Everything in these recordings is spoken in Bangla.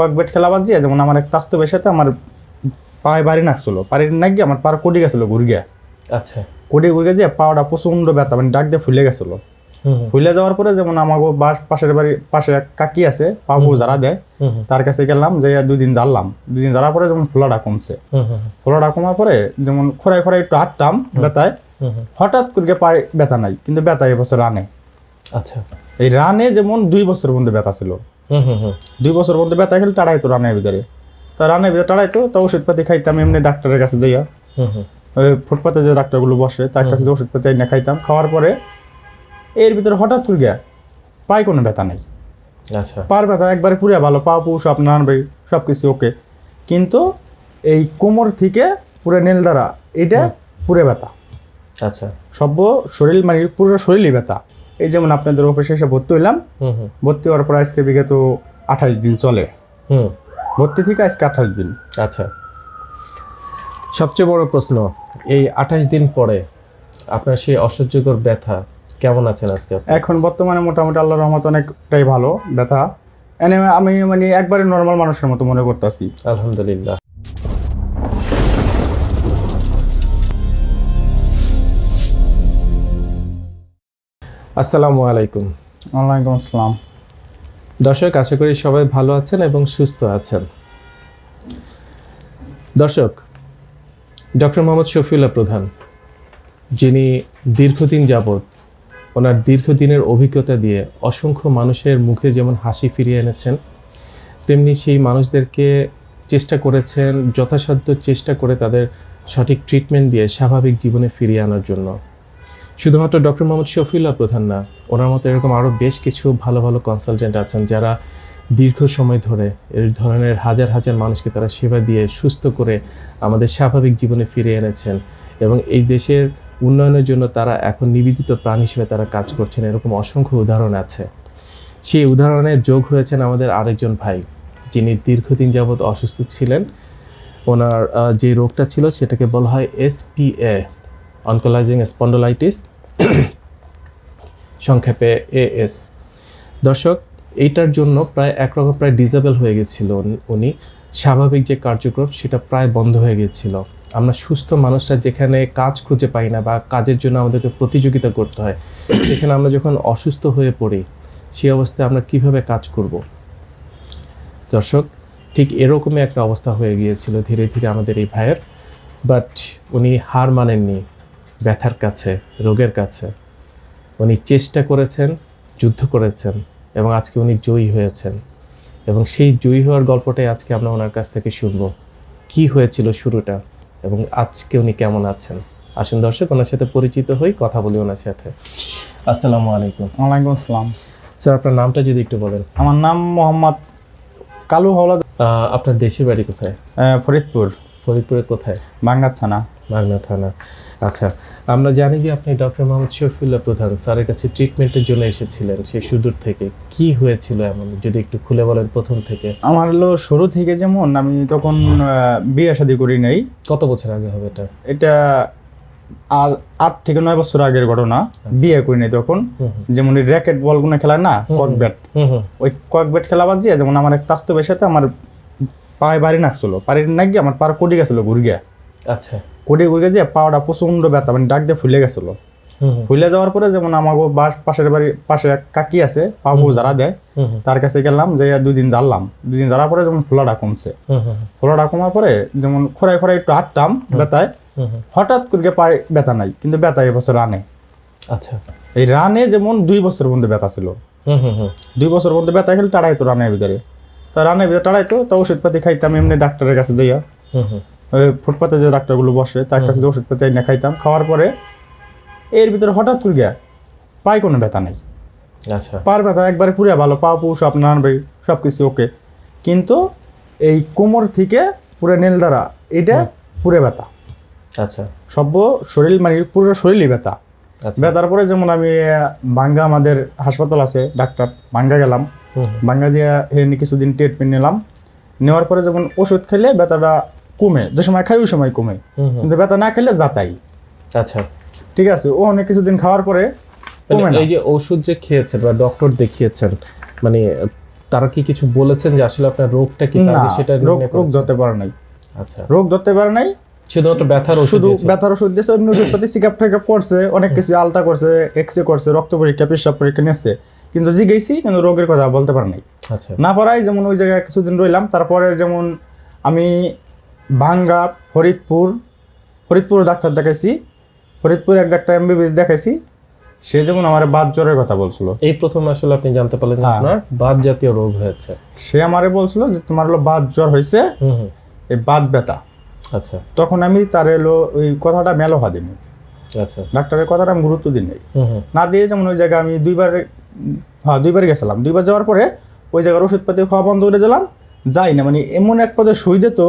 কয়েক বেট খেলা বাজিয়ে যেমন আমার এক স্বাস্থ্য পেশাতে আমার পায়ে বাড়ি নাকছিল। পাড়ি নাক গিয়ে আমার পার কোটি গেছিল ঘুরগিয়া আচ্ছা। কোটি ঘুরে যে পাওয়াটা প্রচণ্ড ব্যথা মানে ডাক দিয়ে ফুলে গেছিল। ফুলে যাওয়ার পরে যেমন বাস- পাশের বাড়ি পাশে এক কাকি আছে পাবু যারা দেয় তার কাছে গেলাম যে দুই দিন জানলাম দুই দিন যাওয়ার পরে যেমন ফোলাটা কমছে। ফোলাটা কমার পরে যেমন খোরাই খোরাই একটু হাঁটতাম ব্যথায়। হঠাৎ করে পায়ে ব্যথা নাই কিন্তু ব্যথা এবছর রানে। আচ্ছা। এই রানে যেমন দুই বছর মধ্যে ব্যথা ছিল। দুই বছর মধ্যে ব্যথা খেলে টাড়াইতো রানের ভিতরে। তা রানের ভিতরে টাড়াইতো তো ওষুধপাতি খাইতাম এমনি ডাক্তারের কাছে যাইয়া। হুম হুম, ওই ফুটপাতে যে ডাক্তারগুলো বসে তার কাছে যে ওষুধপাতি এনে খাইতাম খাওয়ার পরে এর ভিতরে হঠাৎ করে গিয়া পায়ে কোনো ব্যথা নেই। আচ্ছা। পার ব্যথা একবারে পুরো ভালো পা পু সব নানান বাড়ি সব কিছু ওকে। কিন্তু এই কোমর থেকে পুরো নীল দ্বারা এটা পুরো ব্যথা। আচ্ছা। সব শরীর মানে পুরো শরীরই ব্যথা। এই যেমন আপনাদের অফিসে এসে ভর্তি হইলাম। হুম হুম। ভর্তি হওয়ার পর আজকে বিগত আঠাশ দিন চলে। হুম। ভর্তি থেকে আজকে আঠাশ দিন। আচ্ছা। সবচেয়ে বড় প্রশ্ন এই আঠাশ দিন পরে আপনার সেই অসহ্যকর ব্যথা কেমন আছেন আজকে এখন বর্তমানে মোটামুটি আল্লাহর রহমত অনেকটাই ভালো ব্যথা। এনে আমি মানে একবারে নর্মাল মানুষের মতো মনে করতেছি। আলহামদুলিল্লাহ। আসসালামু আলাইকুম। ওয়ালাইকুম আসসালাম। দর্শক আশা করি সবাই ভালো আছেন এবং সুস্থ আছেন। দর্শক ডক্টর মোহাম্মদ শফিউল্লাহ প্রধান যিনি দীর্ঘদিন যাবৎ ওনার দীর্ঘদিনের অভিজ্ঞতা দিয়ে অসংখ্য মানুষের মুখে যেমন হাসি ফিরিয়ে এনেছেন তেমনি সেই মানুষদেরকে চেষ্টা করেছেন যথাসাধ্য চেষ্টা করে তাদের সঠিক ট্রিটমেন্ট দিয়ে স্বাভাবিক জীবনে ফিরিয়ে আনার জন্য। শুধুমাত্র ডক্টর মোহাম্মদ শফিউল্লাহ প্রধান না, ওনার মতো এরকম আরও বেশ কিছু ভালো ভালো কনসালটেন্ট আছেন যারা দীর্ঘ সময় ধরে এই ধরনের হাজার হাজার মানুষকে তারা সেবা দিয়ে সুস্থ করে আমাদের স্বাভাবিক জীবনে ফিরে এনেছেন এবং এই দেশের উন্নয়নের জন্য তারা এখন নিবেদিত প্রাণ হিসেবে তারা কাজ করছেন। এরকম অসংখ্য উদাহরণ আছে। সেই উদাহরণে যোগ হয়েছেন আমাদের আরেকজন ভাই, যিনি দীর্ঘদিন যাবৎ অসুস্থ ছিলেন। ওনার যে রোগটা ছিল সেটাকে বলা হয় এসপিএ অনকোলাইজিং স্পন্ডোলাইটিস সংক্ষেপে এএস দর্শক, এইটার জন্য প্রায় একরকম প্রায় ডিজেবল হয়ে গেছিল উনি- স্বাভাবিক যে কার্যক্রম, সেটা প্রায় বন্ধ হয়ে গিয়েছিল আমরা সুস্থ মানুষরা যেখানে কাজ খুঁজে পাই না বা কাজের জন্য আমাদেরকে প্রতিযোগিতা করতে হয়, সেখানে আমরা যখন অসুস্থ হয়ে পড়ি সেই অবস্থায় আমরা কীভাবে কাজ করব? দর্শক, ঠিক এরকমই একটা অবস্থা হয়ে গিয়েছিল ধীরে ধীরে আমাদের এই ভাইয়ের। বাট উনি হার মানেননি। ব্যথার কাছে রোগের কাছে। উনি চেষ্টা করেছেন যুদ্ধ করেছেন এবং আজকে উনি জয়ী হয়েছেন। এবং সেই জয়ী হওয়ার গল্পটাই আজকে আমরা ওনার কাছ থেকে শুনব। কি হয়েছিল শুরুটা এবং আজকে উনি কেমন আছেন? আসুন দর্শক ওনার সাথে পরিচিত হই কথা বলি ওনার সাথে। আসসালামু আলাইকুম। ওয়ালাইকুম আসসালাম। স্যার আপনার নামটা যদি একটু বলেন। আমার নাম মোহাম্মদ কালু আহ, আপনার দেশের বাড়ি কোথায়? ফরিদপুর। ফরিদপুরে কোথায়? বাঙ্গার থানা। মাগনা থানা। আচ্ছা আমরা জানি যে আপনি ডক্টর মোহাম্মদ শফিউল্লাহ প্রধান স্যারের কাছে ট্রিটমেন্টের জন্য এসেছিলেন সেই সুদূর থেকে। কি হয়েছিল এমন যদি একটু খুলে বলেন প্রথম থেকে? আমার হলো শুরু থেকে যেমন আমি তখন বিয়ে শাদি করি নাই। কত বছর আগে হবে এটা? এটা আর আট থেকে নয় বছর আগের ঘটনা। বিয়ে করি নাই তখন। যেমন ওই র্যাকেট বলগুলো খেলা না কক ব্যাট ওই কক ব্যাট খেলা বাজিয়ে যেমন আমার এক স্বাস্থ্য পেশাতে আমার পায়ে বাড়ি নাকছিল। পাড়ি নাক গিয়ে আমার পার কোটি গেছিল ঘুরগিয়া আচ্ছা। কোটি ঘুরে যে পাওয়াটা প্রচণ্ড ব্যথা মানে ডাক দিয়ে ফুলে গেছিল। ফুলে যাওয়ার পরে যেমন আমার পাশের বাড়ি পাশে এক কাকি আছে পাবু যারা দেয় তার কাছে গেলাম যে দুই দিন জানলাম দুই দিন যাওয়ার পরে যেমন ফোলাটা কমছে। ফোলাটা কমার পরে যেমন খোরাই খোরাই একটু হাঁটতাম ব্যথায়। হঠাৎ করে পায়ে ব্যথা নাই কিন্তু ব্যথা এবছর রানে। আচ্ছা। এই রানে যেমন দুই বছর মধ্যে ব্যথা ছিল। দুই বছর মধ্যে ব্যথা খেলে টাড়াইতো রানের ভিতরে। তো রানের ভিতরে টাড়াইতো তো ওষুধপাতি খাইতাম এমনি ডাক্তারের কাছে যাইয়া। ফুটপাতে যে ডাক্তারগুলো বসে তার কাছে যে ওষুধপাতি এনে খাইতাম খাওয়ার পরে এর ভিতরে হঠাৎ করে গিয়া পায়ে কোনো ব্যথা নেই। আচ্ছা। পার ব্যথা একবারে পুরো ভালো পা পু সব নানান বাড়ি সব কিছু ওকে। কিন্তু এই কোমর থেকে পুরো নীল দ্বারা এটা পুরো ব্যথা। আচ্ছা। সব শরীর মানে পুরো শরীরই ব্যথা। আচ্ছা। ব্যথার পরে যেমন আমি বাঙ্গা আমাদের হাসপাতাল আছে ডাক্তার বাঙ্গা গেলাম। বাঙ্গা দিয়ে এনে কিছুদিন ট্রিটমেন্ট নিলাম। নেওয়ার পরে যখন ওষুধ খেলে ব্যথাটা কমে যে সময় খাই ওই সময় কমে। কিন্তু ব্যথা না খেলে যাতাই। আচ্ছা। ঠিক আছে ও অনেক কিছুদিন খাওয়ার পরে মানে এই যে ওষুধ যে খেয়েছেন বা ডক্টর দেখিয়েছেন মানে তারা কি কিছু বলেছেন যে আসলে আপনার রোগটা কি সেটা রোগ রোগ ধরতে পারে নাই। আচ্ছা। রোগ ধরতে পারে নাই। শুধুমাত্র ব্যথার ওষুধ শুধু ব্যথার ওষুধ দিয়েছে অন্য ওষুধপাতি চেকআপ টেকআপ করছে অনেক কিছু আলতা করছে এক্স রে করছে রক্ত পরীক্ষা পেশাব পরীক্ষা নিয়েছে। কিন্তু জিগেছি কিন্তু রোগের কথা বলতে পারে নাই। আচ্ছা। না পারায় যেমন ওই জায়গায় কিছুদিন রইলাম তারপরে যেমন আমি ভাঙ্গা ফরিদপুর ফরিদপুর ডাক্তার দেখাইছি। ফরিদপুর এক ডাক্তার এমবিবিএস দেখাইছি। সে যেমন আমার বাত জ্বরের কথা বলছিল। এই প্রথম আসলে আপনি জানতে পারলেন হ্যাঁ। আপনার বাত জাতীয় রোগ হয়েছে। সে আমারে বলছিল যে তোমার হলো বাত জ্বর হয়েছে এই বাত ব্যথা। আচ্ছা। তখন আমি তার এলো ওই কথাটা মেলো দিনি আচ্ছা। ডাক্তারের কথাটা আমি গুরুত্ব দিই নাই। না দিয়ে যেমন ওই জায়গায় আমি দুইবার হ্যাঁ দুইবার গেছিলাম। দুইবার যাওয়ার পরে ওই জায়গার ওষুধপাতি খাওয়া বন্ধ করে দিলাম। যাই না মানে এমন এক পদে সুই দিত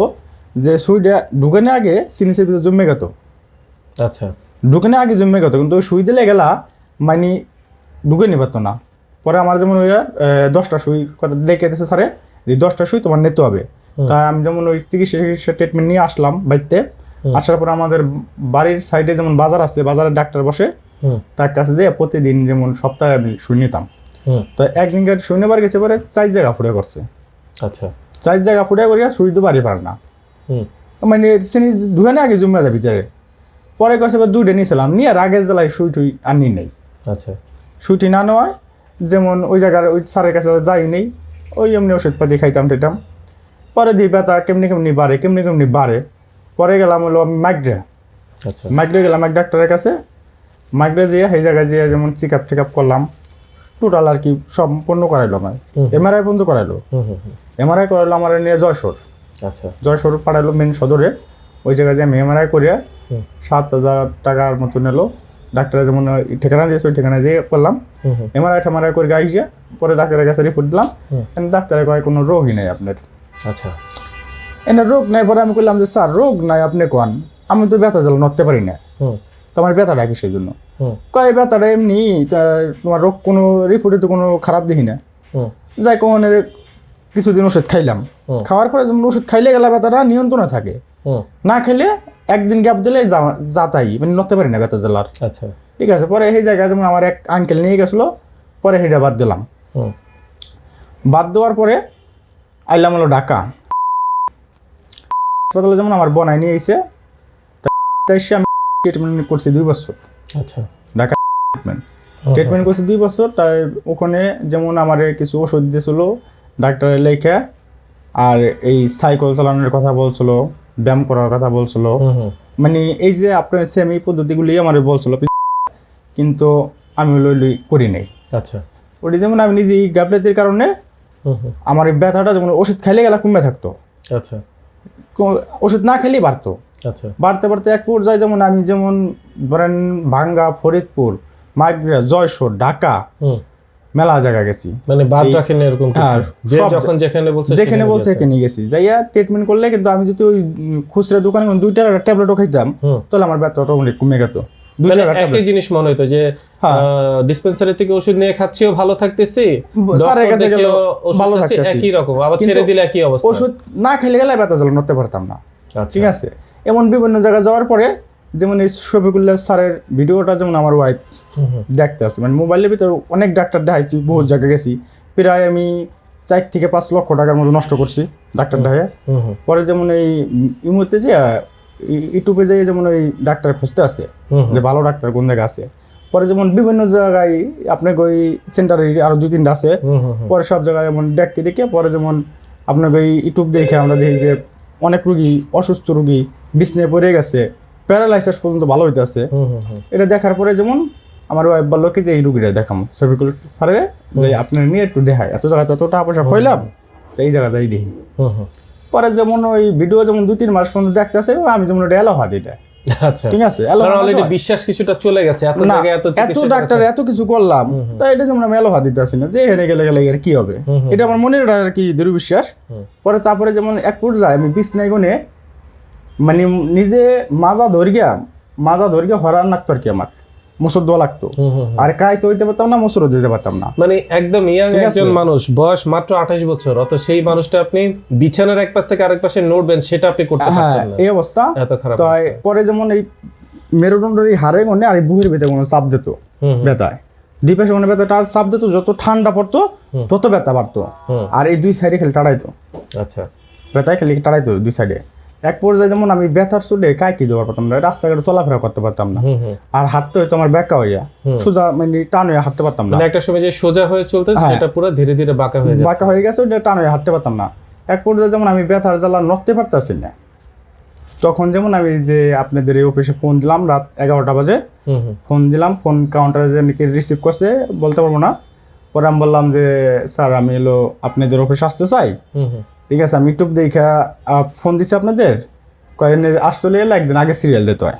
যে সুইটা ঢুকানে আগে সিনিসের ভিতরে জমে গেত। আচ্ছা। ঢুকানে আগে জমে গেত কিন্তু ওই সুই দিলে গেলা মানে ঢুকে নি পারতো না। পরে আমার যেমন ওই দশটা সুই কথা দেখে দিয়েছে স্যারে যে দশটা সুই তোমার নিতে হবে। তাই আমি যেমন ওই চিকিৎসা চিকিৎসা ট্রিটমেন্ট নিয়ে আসলাম বাড়িতে আসার পর আমাদের বাড়ির সাইডে যেমন বাজার আছে বাজারের ডাক্তার বসে তার কাছে যেয়ে প্রতিদিন যেমন সপ্তাহে আমি শুই নিতাম। তো একদিনকার শনিবার গেছে পরে চার জায়গা ফুটে করছে। আচ্ছা। চার জায়গা ফুটে করিয়া সুই তো বাড়ি পারে না। মানে সিনি ঢুকে আগে জমে যায় ভিতরে। পরে করছে এবার দুইটা নিয়েছিলাম নিয়ে আর আগের জেলায় সুই টুই আনি নেই। আচ্ছা। সুইটি না নেওয়ায় যেমন ওই জায়গার ওই স্যারের কাছে যাই নেই ওই এমনি ওষুধপাতি খাইতাম টেতাম পরে দিয়ে ব্যথা কেমনি কেমনি বাড়ে কেমনি কেমনি বাড়ে। পরে গেলাম হলো মাইগ্রে। আচ্ছা। মাইগ্রে গেলাম এক ডাক্তারের কাছে। মাইগ্রে যেয়ে সেই জায়গায় যেয়ে যেমন চেক আপ টেক আপ করলাম। টোটাল আর কি সম্পূর্ণ করাইলো আমার হুম। এমআরআই পর্যন্ত করাইলো। হুম হুম এমআরআই করাইলো আমার নিয়ে জয়সর। আচ্ছা। জয়সর পাঠাইলো মেন সদরে। ওই জায়গায় যে আমি এমআরআই করিয়া সাত হাজার টাকার মতো নিলো। ডাক্তারে যেমন ঠিকানা দিয়েছে ওই ঠিকানা যেয়ে করলাম। এমআরআই টেমআরআই করে আইসে পরে ডাক্তারের কাছে রিপোর্ট দিলাম। হুম। এনে ডাক্তারে কয় কোনো রোগই নাই আপনার। আচ্ছা। এনে রোগ নাই? পরে আমি করলাম যে স্যার রোগ নাই আপনি কোন আমি তো ব্যথা জ্বালা নড়তে পারি না। তোমার ব্যথাটা কি সেই জন্য কয় ব্যথাটা এমনি তোমার রোগ কোনো রিপোর্টে তো কোনো খারাপ দেখি না। যাই কোন কিছুদিন ওষুধ খাইলাম। খাওয়ার পরে যেমন ওষুধ খাইলে গেলে ব্যথাটা নিয়ন্ত্রণে থাকে। না খেলে একদিন গ্যাপ দিলে যাতাই মানে নড়তে পারি না ব্যথা জ্বালার। আচ্ছা। ঠিক আছে পরে সেই জায়গায় যেমন আমার এক আঙ্কেল নিয়ে গেছিল পরে সেটা বাদ দিলাম। বাদ দেওয়ার পরে আইলাম হলো ঢাকা। হাসপাতালে যেমন আমার বনাই নিয়ে এসে আমি ট্রিটমেন্ট করছি দুই বছর। আচ্ছা। ঢাকা ট্রিটমেন্ট ট্রিটমেন্ট করছি দুই বছর তাই ওখানে যেমন আমার কিছু ওষুধ দিয়েছিল ডাক্তারের লেখা আর এই সাইকেল চালানোর কথা বলছিল ব্যায়াম করার কথা বলছিল। মানে এই যে আপনার সেম এই পদ্ধতিগুলি আমার বলছিল কিন্তু আমি ওই লই করি নাই। আচ্ছা। ওটি যেমন আমি নিজে এই গাফলেতির কারণে আমার এই ব্যথাটা যেমন ওষুধ খাইলে গেলে কমে থাকতো। আচ্ছা। ওষুধ না খেলেই বাড়তো। আচ্ছা। বাড়তে বাড়তে এক পর্যায়ে যেমন আমি যেমন ধরেন ভাঙ্গা ফরিদপুর মাইগ্রা জয়সোর ঢাকা মেলা জায়গা গেছি। মানে বাদ রাখেন এরকম হ্যাঁ, যখন যেখানে বলছে যেখানে বলছে এখানে গেছি। যাইয়া ট্রিটমেন্ট করলে কিন্তু আমি যদি ওই খুচরা দোকানে দুইটা ট্যাবলেটও খাইতাম তাহলে আমার ব্যথাটা অনেক কমে যেত মানে একই জিনিস মনে হতো যে হ্যাঁ। ডিসপেন্সারি থেকে ওষুধ নিয়ে খাচ্ছিও ভালো থাকতেছি স্যারের কাছে ভালো খাচ্ছি, থাকতেছি। একই রকম আবার ছেড়ে দিলে একই অবস্থা। ওষুধ না খেলে গেলে ব্যথা জ্বালা নড়তে পারতাম না। আচ্ছা। ঠিক আছে? এমন বিভিন্ন জায়গায় যাওয়ার পরে যেমন এই শফিকুল্লাহ স্যারের ভিডিওটা যেমন আমার ওয়াইফ দেখতে আছে। মানে মোবাইলের ভিতর অনেক ডাক্তার দেখাইছি বহুত জায়গায় গেছি। প্রায় আমি চার থেকে পাঁচ লক্ষ টাকার মতো নষ্ট করছি ডাক্তার হুম পরে যেমন এই ইমুতে যে ইউটিউবে যেয়ে যেমন ওই ডাক্তার খুঁজতে আছে। যে ভালো ডাক্তার কোন জায়গায় আছে। পরে যেমন বিভিন্ন জায়গায় আপনাকে ওই সেন্টারে আরও দুই তিনটা আছে। পরে সব জায়গায় যেমন দেখতে দেখে পরে যেমন আপনাকে ওই ইউটিউব দেখে আমরা দেখি যে অনেক রুগী অসুস্থ রুগী বিছনায় পড়ে গেছে। প্যারালাইসিস পর্যন্ত ভালো হইতেছে। এটা দেখার পরে যেমন আমার ওয়াইফ বলল কি যে এই রুগীটা দেখাম। সফিকুল স্যারে যে আপনার নিয়ে একটু দেখায় এত জায়গায় এত টাকা পয়সা খইলাম তো এই জায়গা যাই দেখি। পরে যেমন ওই ভিডিও যেমন দুই তিন মাস পর্যন্ত দেখতে আসে আমি যেমন ওটা এলো হাত এটা। আচ্ছা। ঠিক আছে এলো কারণ হাত অলরেডি বিশ্বাস কিছুটা চলে গেছে এত জায়গায় এত এত ডাক্তার এত কিছু করলাম তাই এটা যেমন আমি এলো হাত দিতে না যে হেরে গেলে গেলে এর কি হবে? হুম হুম। এটা আমার মনের আর কি দুর্বিশ্বাস। হুম। পরে তারপরে যেমন এক পর্যায়ে আমি বিছনায় গনে মানে নিজে মাজা ধরিয়া মাজা ধরিয়া হরান লাগতো আর কি আমার? মুসর দোয়া লাগতো। আর কাই তো হইতে পারতাম না মুসরও দিতে পারতাম না। মানে একদম ইয়াং একজন মানুষ বয়স মাত্র আঠাশ বছর অত সেই মানুষটা আপনি বিছানার এক পাশ থেকে আরেক পাশে নড়বেন সেটা আপনি করতে হ্যাঁ পারছেন না। এই অবস্থা। এত খারাপ তো পরে যেমন এই মেরুদণ্ডের এই হাড়ে গনে আর এই বুকের ভিতরে কোনো চাপ দিত। ব্যথায়। দুই পাশে মানে ব্যথাটা চাপ দিত যত ঠান্ডা পড়তো তত ব্যথা বাড়তো। আর এই দুই সাইডে খেলে টাড়াইতো। আচ্ছা। ব্যথায় খেলে টাড়াইতো দুই সাইডে এক পর্যায়ে যেমন আমি ব্যথার চুলে কাই কি দেওয়ার পারতাম না রাস্তাঘাটে চলাফেরা করতে পারতাম না। আর হাঁটতে হয়তো আমার ব্যাকা হইয়া সোজা মানে টান হয়ে হাঁটতে পারতাম না। মানে একটা সময় যে সোজা হয়ে চলতে হ্যাঁ। সেটা পুরো ধীরে ধীরে বাঁকা হয়ে বাঁকা হয়ে গেছে ওটা টান হয়ে হাঁটতে পারতাম না। এক পর্যায়ে যেমন আমি ব্যথার জ্বালা নড়তে পারতাছি না তখন যেমন আমি যে আপনাদের এই অফিসে ফোন দিলাম রাত এগারোটা বাজে ফোন দিলাম ফোন কাউন্টারে যে নাকি রিসিভ করছে বলতে পারব না। পরে আমি বললাম যে স্যার আমি এলো আপনাদের অফিসে আসতে চাই। ঠিক আছে আমি ইউটিউব দেখা ফোন দিছি আপনাদের। কয়েকদিন আসতে হলে এলে একদিন আগে সিরিয়াল দিতে হয়।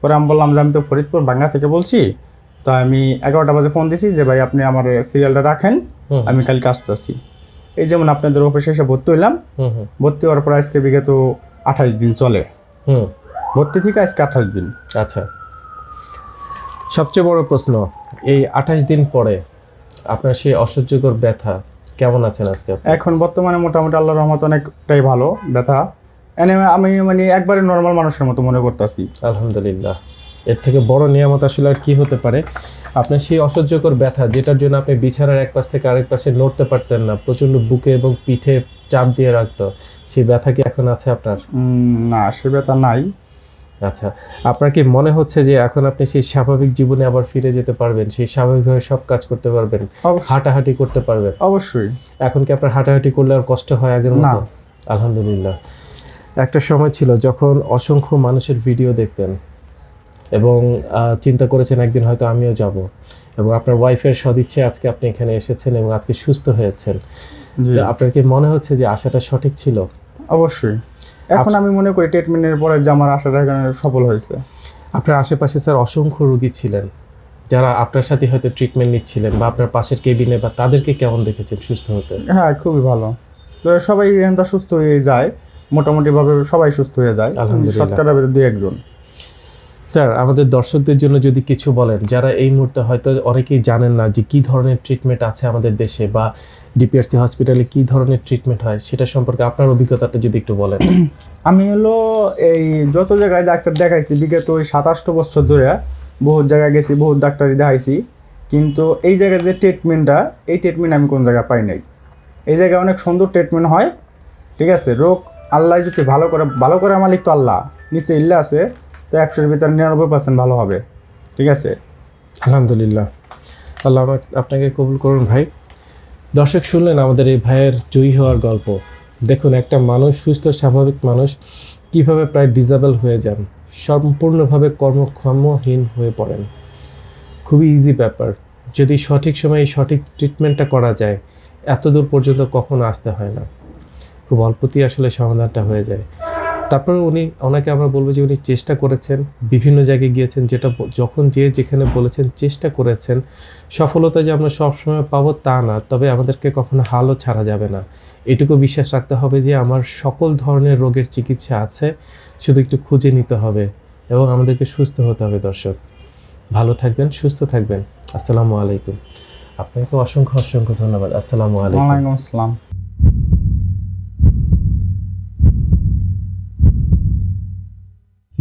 পরে আমি বললাম যে আমি তো ফরিদপুর বাংলা থেকে বলছি। তো আমি এগারোটা বাজে ফোন দিছি যে ভাই আপনি আমার সিরিয়ালটা রাখেন। আমি কালকে আসতে আসছি। এই যেমন আপনাদের অফিসে এসে ভর্তি হইলাম। ভর্তি হওয়ার পর আজকে বিগত আঠাশ দিন চলে। হুম। ভর্তি থেকে আজকে আঠাশ দিন। আচ্ছা। সবচেয়ে বড় প্রশ্ন এই আঠাশ দিন পরে আপনার সেই অসহ্যকর ব্যথা কেমন আছেন আজকে এখন বর্তমানে মোটামুটি আল্লাহ রহমত অনেকটাই ভালো ব্যথা। এনে আমি মানে একবারে নর্মাল মানুষের মতো মনে করতেছি। আলহামদুলিল্লাহ। এর থেকে বড় নিয়ামত আসলে আর কি হতে পারে? আপনার সেই অসহ্যকর ব্যথা যেটার জন্য আপনি বিছানার এক পাশ থেকে আরেক পাশে নড়তে পারতেন না প্রচণ্ড বুকে এবং পিঠে চাপ দিয়ে রাখতো সেই ব্যথা কি এখন আছে আপনার? না সে ব্যথা নাই। আচ্ছা আপনার কি মনে হচ্ছে যে এখন আপনি সেই স্বাভাবিক জীবনে আবার ফিরে যেতে পারবেন? সেই স্বাভাবিকভাবে সব কাজ করতে পারবেন। হাঁটাহাঁটি করতে পারবেন? অবশ্যই। এখন কি আপনার হাঁটাহাঁটি করলে আর কষ্ট হয় আগের না। মতো আলহামদুলিল্লাহ। একটা সময় ছিল যখন অসংখ্য মানুষের ভিডিও দেখতেন এবং চিন্তা করেছেন একদিন হয়তো আমিও যাব এবং আপনার ওয়াইফের সদিচ্ছে আজকে আপনি এখানে এসেছেন এবং আজকে সুস্থ হয়েছেন। আপনার কি মনে হচ্ছে যে আশাটা সঠিক ছিল? অবশ্যই। এখন আমি মনে করি ট্রিটমেন্টের পরে যে আমার আশাটা সফল হয়েছে। আপনার আশেপাশে স্যার অসংখ্য রোগী ছিলেন যারা আপনার সাথে হয়তো ট্রিটমেন্ট নিচ্ছিলেন বা আপনার পাশের কেবিনে বা তাদেরকে কেমন দেখেছেন সুস্থ হতে? হ্যাঁ খুবই ভালো। তো সবাই এখানটা সুস্থ হয়ে যায় মোটামুটিভাবে সবাই সুস্থ হয়ে যায়। আলহামদুলিল্লাহ। শতকরা দু দুই একজন। স্যার, আমাদের দর্শকদের জন্য যদি কিছু বলেন, যারা এই মুহূর্তে হয়তো অনেকেই জানেন না যে কি ধরনের ট্রিটমেন্ট আছে আমাদের দেশে বা ডিপিআরসি হসপিটালে কি ধরনের ট্রিটমেন্ট হয়, সেটা সম্পর্কে আপনার অভিজ্ঞতাটা যদি একটু বলেন। আমি হলো এই যত জায়গায় ডাক্তার দেখাইছি, বিগত ওই সাতাশটো বছর ধরে বহুত জায়গায় গেছি, বহুত ডাক্তারই দেখাইছি। কিন্তু এই জায়গায় যে ট্রিটমেন্টটা এই ট্রিটমেন্ট আমি কোন জায়গায় পাই নাই। এই জায়গায় অনেক সুন্দর ট্রিটমেন্ট হয়, ঠিক আছে? রোগ আল্লাহ যদি ভালো করে ভালো করে মালিক তো আল্লাহ, নিচে ইল্লা আছে। তো একশোর ভিতরে নিরানব্বই পার্সেন্ট ভালো হবে। ঠিক আছে? আলহামদুলিল্লাহ। আল্লাহ আপনাকে কবুল করুন ভাই। দর্শক শুনলেন আমাদের এই ভাইয়ের জয়ী হওয়ার গল্প। দেখুন, একটা মানুষ, সুস্থ, স্বাভাবিক মানুষ কীভাবে প্রায় ডিজেবল হয়ে যান, সম্পূর্ণভাবে কর্মক্ষমহীন হয়ে পড়েন। খুবই ইজি ব্যাপার। যদি সঠিক সময়ে সঠিক ট্রিটমেন্টটা করা যায় এত দূর পর্যন্ত কখনো আসতে হয় না। খুব অল্পতেই আসলে সমাধানটা হয়ে যায়। তারপরে উনি, ওনাকে আমরা বলব যে উনি চেষ্টা করেছেন, বিভিন্ন জায়গায় গিয়েছেন, যেটা যখন যে যেখানে বলেছেন চেষ্টা করেছেন। সফলতা যে আমরা সবসময় পাবো তা না, তবে আমাদেরকে কখনো হালও ছাড়া যাবে না। এটুকু বিশ্বাস রাখতে হবে যে আমার সকল ধরনের রোগের চিকিৎসা আছে, শুধু একটু খুঁজে নিতে হবে এবং আমাদেরকে সুস্থ হতে হবে দর্শক। ভালো থাকবেন, সুস্থ থাকবেন। আসসালামু আলাইকুম। আপনাকে অসংখ্য অসংখ্য ধন্যবাদ। আসসালামু আলাইকুম। আসসালাম।